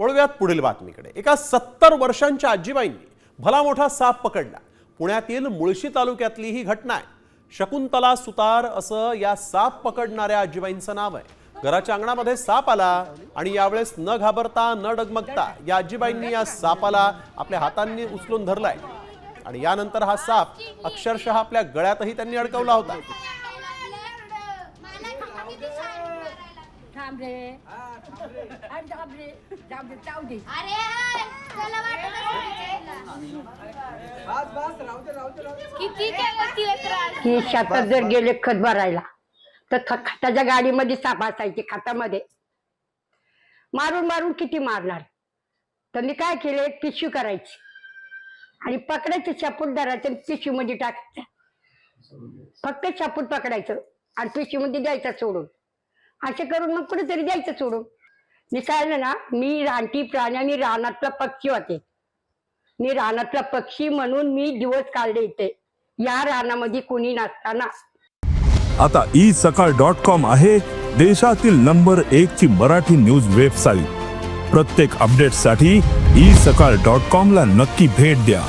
वळूयात पुढील बातमीकडे एका सत्तर वर्षांच्या आजीबाईंनी भला मोठा साप पकडला पुण्यातील मुळशी तालुक्यातली ही घटना आहे शकुंतला सुतार असं या साप पकडणाऱ्या आजीबाईंचं नाव आहे घराच्या अंगणामध्ये साप आला आणि यावेळेस न घाबरता न डगमगता या आजीबाईंनी या सापाला आपल्या हातांनी उचलून धरलाय आणि यानंतर हा साप अक्षरशः आपल्या गळ्यातही त्यांनी अडकवला होता थांब रे. अरे थांब रे. जाऊ दे जाऊ दे. अरे त्याला किती केलं तिला त्रास की शेतात जर गेले खत भरायला तर ख- खताच्या गाडीमध्ये साप असायची खतामध्ये. मारून मारून किती मारणार? तर मी काय केलं? एक पिशवी करायची. आणि पकडायचं चापूट धरायचं आणि पिशवीमध्ये टाकायचं. फक्त चापूट पकडायचं आणि पिशवीमध्ये द्यायचं सोडून. असं करून मग कुठेतरी द्यायचं सोडून. मी काय झालं ना मी रानटी प्राणी आणि रानातला पक्षी होते. मी रानातला पक्षी म्हणून मी दिवस काढले इथे. या रानामध्ये कोणी नसताना. आता ई सकाळ डॉट कॉम आहे देशातील नंबर एक ची मराठी न्यूज वेबसाईट प्रत्येक अपडेटसाठी ई सकाळ डॉट कॉम ला नक्की भेट द्या.